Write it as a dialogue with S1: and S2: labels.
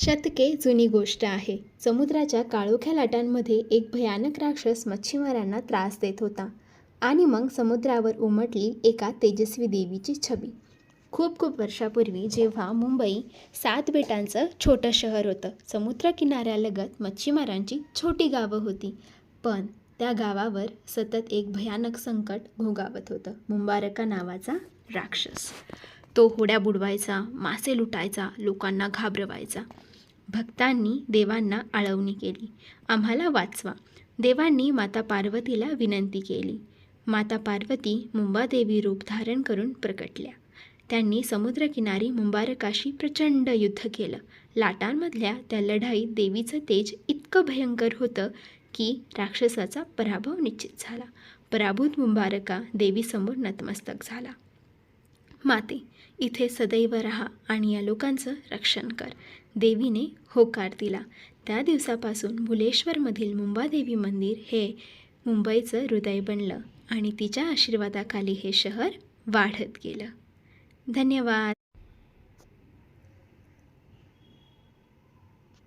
S1: शतके जुनी गोष्ट आहे. समुद्राच्या काळोख्या लाटांमध्ये एक भयानक राक्षस मच्छीमारांना त्रास देत होता आणि मग समुद्रावर उमटली एका तेजस्वी देवीची छबी. खूप खूप वर्षापूर्वी जेव्हा मुंबई सात बेटांचं छोटं शहर होतं समुद्रकिनाऱ्यालगत मच्छीमारांची छोटी गावं होती. पण त्या गावावर सतत एक भयानक संकट भोगावत होतं. मुंबारका नावाचा राक्षस. तो होड्या बुडवायचा मासे लुटायचा लोकांना घाबरवायचा. भक्तांनी देवांना आळवणी केली. आम्हाला वाचवा. देवांनी माता पार्वतीला विनंती केली. माता पार्वती मुंबादेवी रूप धारण करून प्रकटल्या. त्यांनी समुद्रकिनारी मुंबारकाशी प्रचंड युद्ध केलं. लाटांमधल्या त्या लढाईत देवीचं तेज इतकं भयंकर होतं की राक्षसाचा पराभव निश्चित झाला. पराभूत मुंबारका देवीसमोर नतमस्तक झाला. माते इथे सदैव राहा आणि या लोकांचं रक्षण कर. देवीने होकार दिला. त्या दिवसापासून भुलेश्वरमधील मुंबादेवी मंदिर हे मुंबईचं हृदय बनलं आणि तिच्या आशीर्वादाखाली हे शहर वाढत गेलं. धन्यवाद.